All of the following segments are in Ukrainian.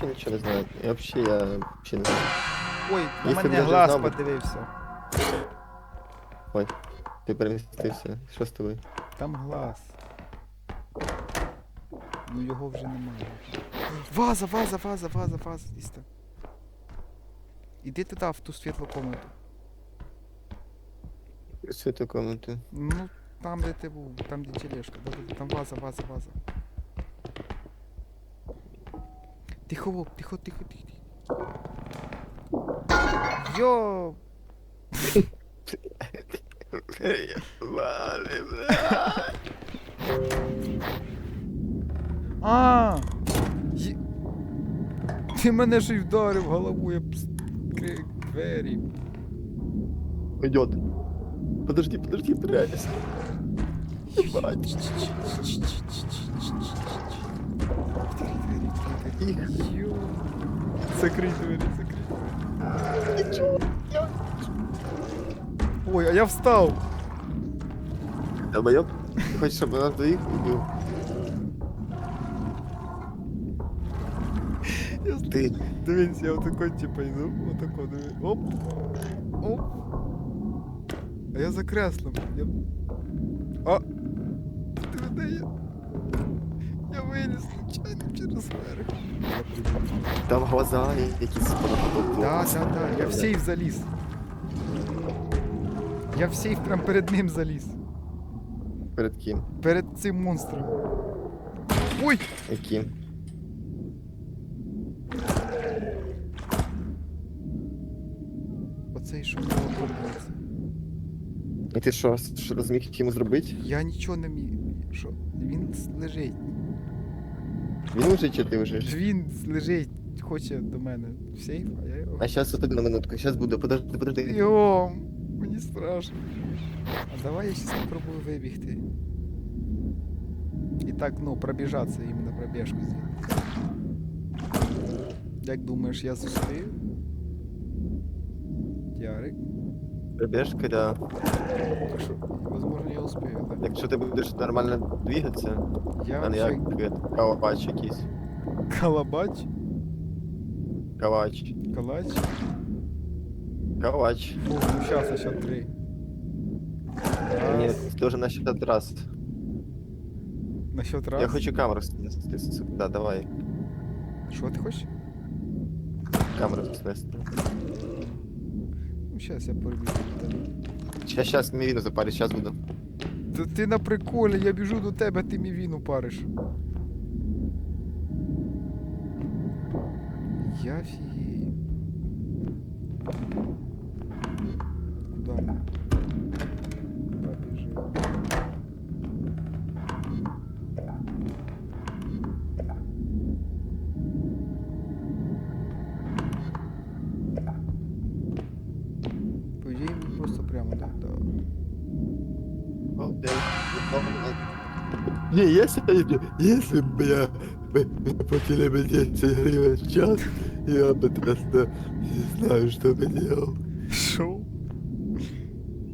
взагалі нічого не знаю. Я взагалі, я взагалі не знаю. Ой, на Якщо б мене я глаз знав би- подивився. Ти перемістився. Що з тобою? Там глаз. Ну його вже немає. Ваза, ваза, ваза, ваза, ваза, там. Іди туди, в ту світлу комнату. Святу комнату. Ну, там, де ти був, там, де тележка, да, да, там ваза, ваза, ваза. Тихо, Вов, тихо, тихо, тихо. Йо! А! Є... Ти мене ж й вдарив головою об скрик двері. Идет. Подожди, подожди, блядь. Ебать. Их. Закрыть двери, закрыть двери. Ой, а я встал. Долбоёб, ты хочешь, чтобы нас двоих убил? Ты. Дивись, я вот такой типа иду, вот такой, дивись. Оп. Оп. А я за креслом. Я... А. Ты видаєш? Я. Виліз случайно через верх. Там глаза якісь. Да, да, да. Я в сейф заліз. Я в сейф прям перед ним заліз. Перед ким? Перед цим монстром. Ой! Яким? Оцей що подобається. І ти що, що розміг йому зробити? Я нічого не міг. Що? Він лежить. Він лежить чи ти лежиш? Він лежить, хоче до мене в сейф, а я його. А зараз отойди на минутку, зараз буде, подожди, подожди. Йом, мені страшно. А давай я сейчас попробую вибігти. І так, ну, пробіжатися іменно пробіжку зробити. Як думаєш, я зустив? Ярик? Пробіжка, да. Що? Возможно, я успію, так? Якщо ти будеш нормально двигатися, Я а не вообще як е, калабач якийсь. калабач, Калач. калач. Калач. Фу, ну щас, ще три. Ні, Раз. ти должен на счет раз. Насчет раз. Я хочу камеру снести. Да, давай. Що ти хочеш? Камеру снести. Щас я перебіжу до сейчас Щас, щас, мівіну сейчас буду. Та ти на приколі, я біжу до тебе, ти мій віну париш. Я фігію. Не, если, если бы я платили бы 10 гривен в час, я бы просто не знаю, что бы делал. Що?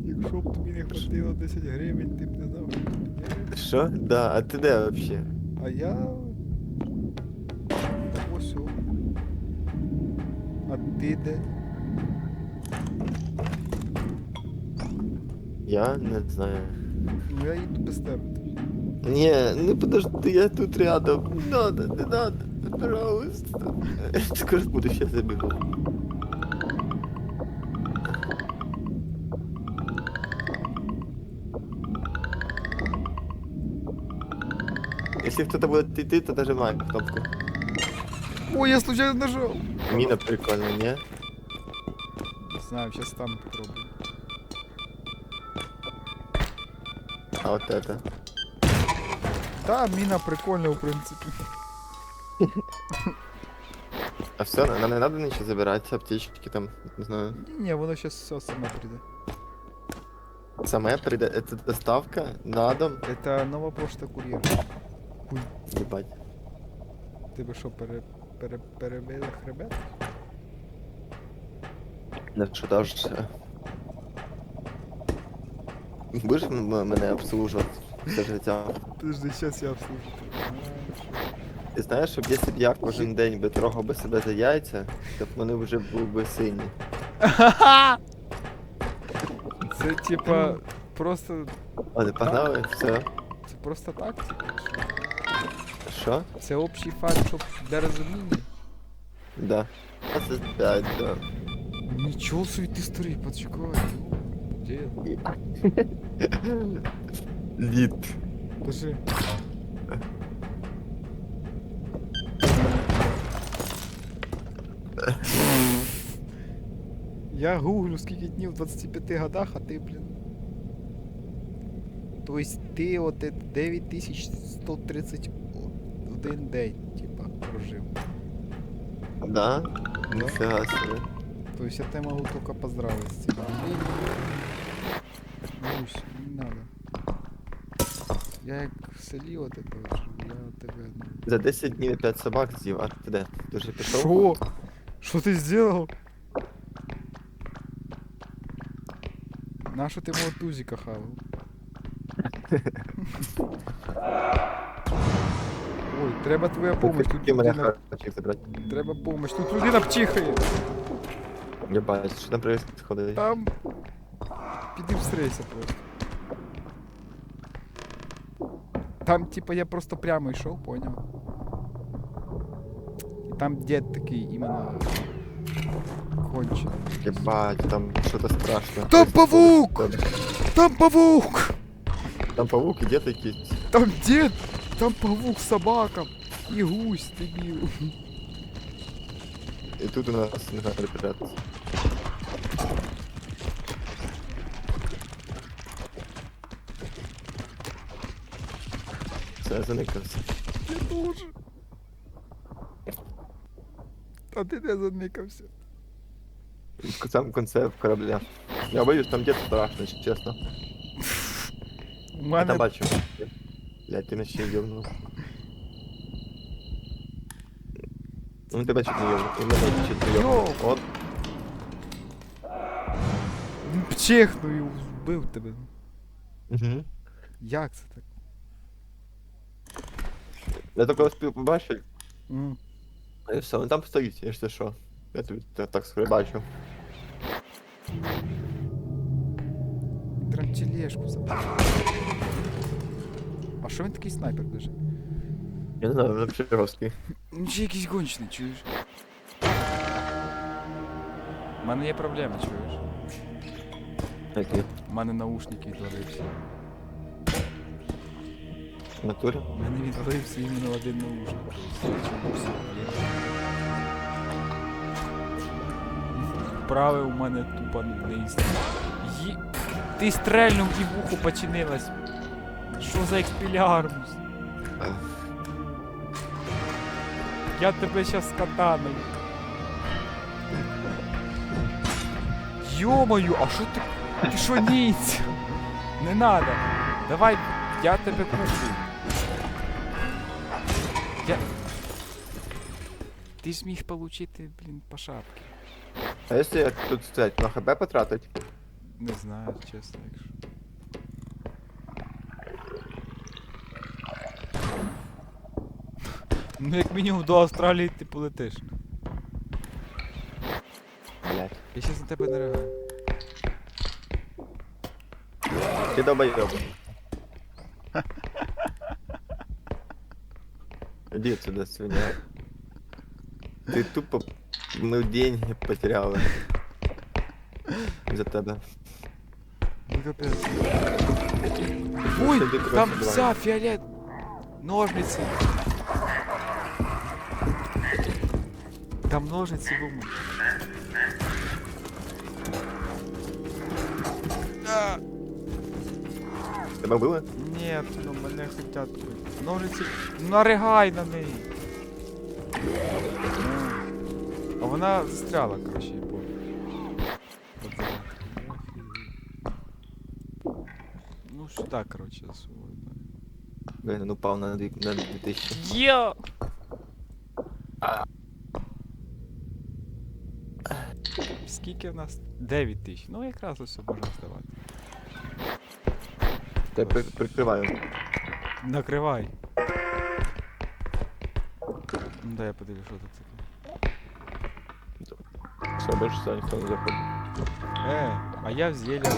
Якщо б тобі не хватило 10 гривень, ти б не знав, що? Да, а ты да вообще? А я. Ось. о. А ти де? Я не знаю. Ну я їду без тебе. Не, ну подожди, я тут рядом. Не надо, не надо, пожалуйста. Скоро буду, сейчас забегу. Если кто-то будет идти, то нажимай кнопку. Ой, я случайно нажав. Мина прикольная, не? Не знаю, сейчас там попробую. А вот это. Та, міна прикольна, в принципі. А все, нам не надо ничего забирать, аптечки там, не знаю. Ні, воно зараз все саме прийде. Самая прида, это доставка на дом. Це нова пошта кур'єр. Ебать. Тебе що, пере... пере... перебили хребет? На що даш? Будеш м- мене обслужувати все життя? Подожди, сейчас я обслужу. Ти знаєш, що якщо б я кожен день би трогав би себе за яйця, то вони вже були б сині. Це типа просто. Але погнали, все. Це просто так, типа. що? Що? Це общий факт, щоб для розуміння. Да. 25, да. Нічого собі ти старий, почекай. Де? Лід. Подожди. Я гуглю, скільки днів в 25 годах, а ти, блін. Тобто ти от е 9131 день, типа, прожив. Да? Ніфіга собі. То есть я тебя могу только поздравить с этим. Русь, не надо. Я як в селі от вот я от тебе... ну. За 10 днів 5 собак з'їв, а ти де? Ти вже пішов? Шо? Що ти сделал? На що ти мого тузика хавав? Ой, треба твоя помощь, тут людина... Треба помощь, тут людина пчихає. Я бачу, що там происходить. Там... Піди встрейся просто. Там, типа, я просто прямо йшов, понял? І там дед такий іменно кончений. Єбать, там щось страшне. Там происходить. павук! Там павук! Там павук і дід якийсь. Там дед! Там павук собака! І гусь дебіл. І тут у нас не знаю, Я заникався. Я дуже. А ти не заникався. В самому конце корабля. Я боюсь, там дід страшно, чесно. У Я бачу. Блядь, ти на ще йовнув. Ну тебе чуть не йовнув, і мене чуть не йовнув. Йо. От, пчихнув і вбив тебе. угу. Як це так? Я тільки успів побачити, М. і все, він там стоїть, якщо що. Я тобі та- так скоро бачу. Прям тележку забрав. А що він такий снайпер даже? Я не знаю, він взагалі жорсткий. Він ще якийсь гончний, чуєш? У мене є проблеми, чуєш? Який? У мене наушники відвалився. Натурі? У мене відвалився іменно один наушник. Вправи у мене тупо не існує. Ї... Ти стрельнув і вухо починилось. Що за експілярмус? Я тебе щас катаною. Йомаю, а що ти. Ти що ніць? Не надо. Давай, я тебе куплю. Ти ж міг получити, блін, по шапці. А якщо я тут стоять, на ХП потратить? Не знаю, чесно, якщо. Ну, як мінімум до Австралії ти полетиш. Блять. Я щас на тебе не реагую. Ти долбоёб. Иди отсюда, свинья. Ты тупо мы деньги потеряла. За тебе. Ну капець. Ой, Сиди, коротше, там давай. вся фіолет. Ножниці. Там ножниці в уму. А, Тебе было? Ні, ну мене хотять. Ножниці. Наригай на неї. А вона застряла, коротше, я понял. Ну сюди, коротше, засовую. Блин, он упал на, 2000. Йо! Скільки в нас? 9 тисяч. Ну якраз ось можна здавати. Я при- прикриваю. Накривай. Ну дай я подивлюсь, що тут таке. Все, більше сюди ніхто не заходить. Е, а я в зілля.